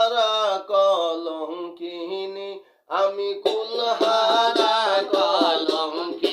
হারা কলঙ্কিনী আমি কুলহারা কলঙ্কিনী।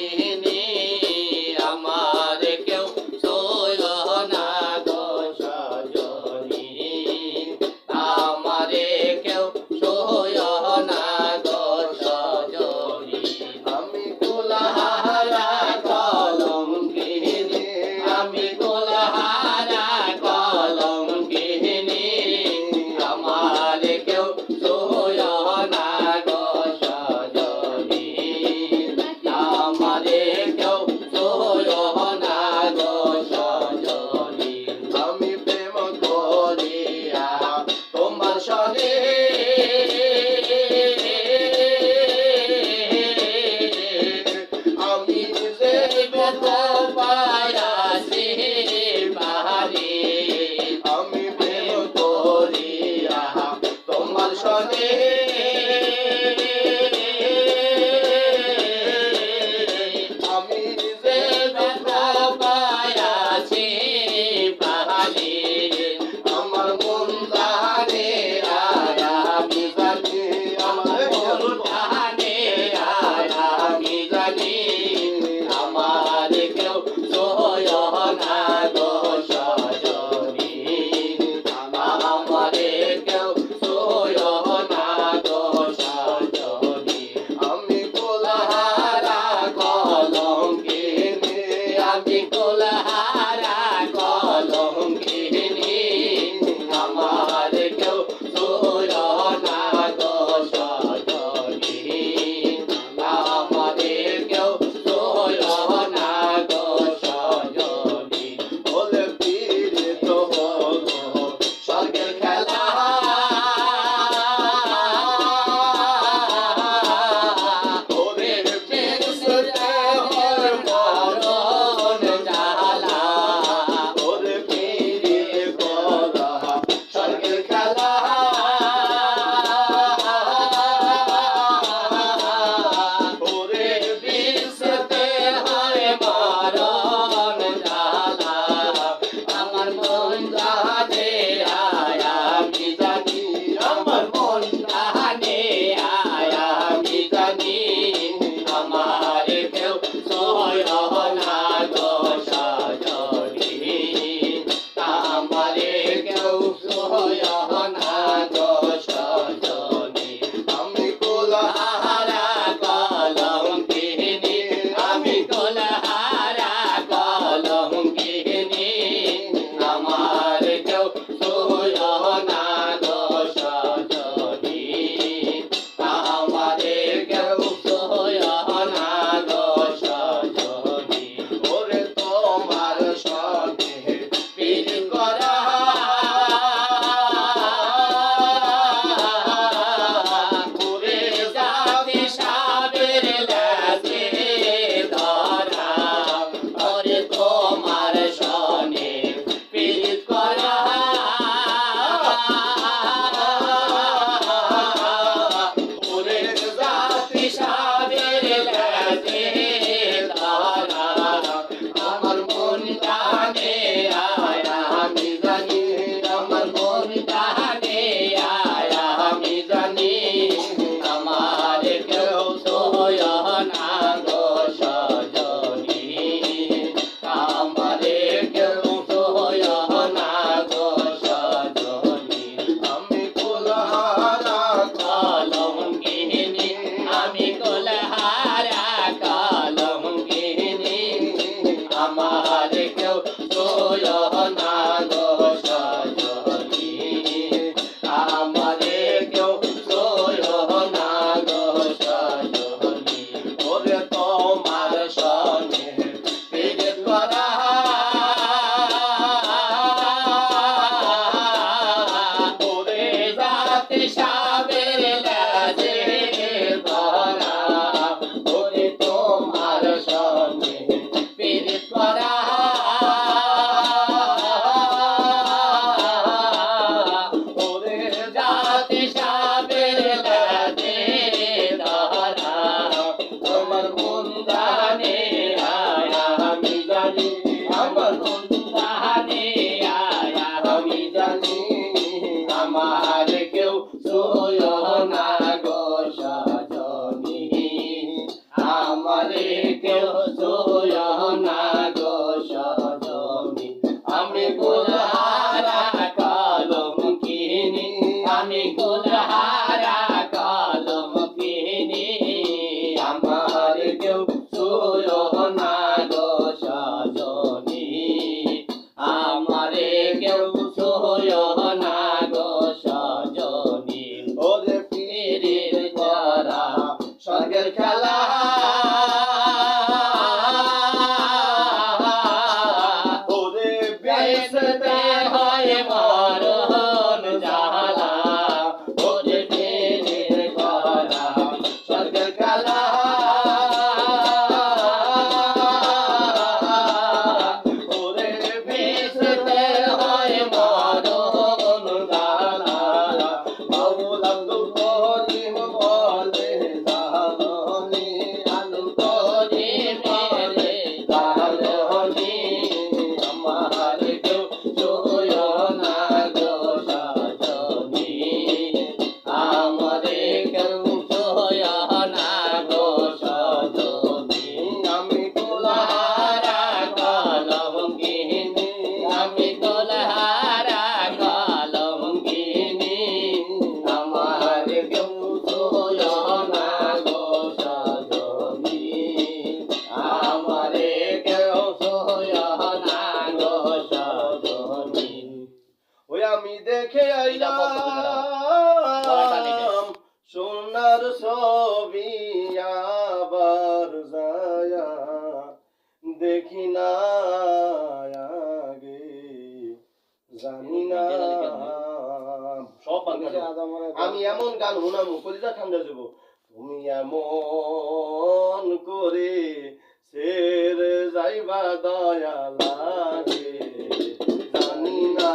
আমি আমি এমন গান শুনামু কলিজা ঠান্ডা যাব তুমি এমন করে শের যাইবা দয়া লাগে। জানি না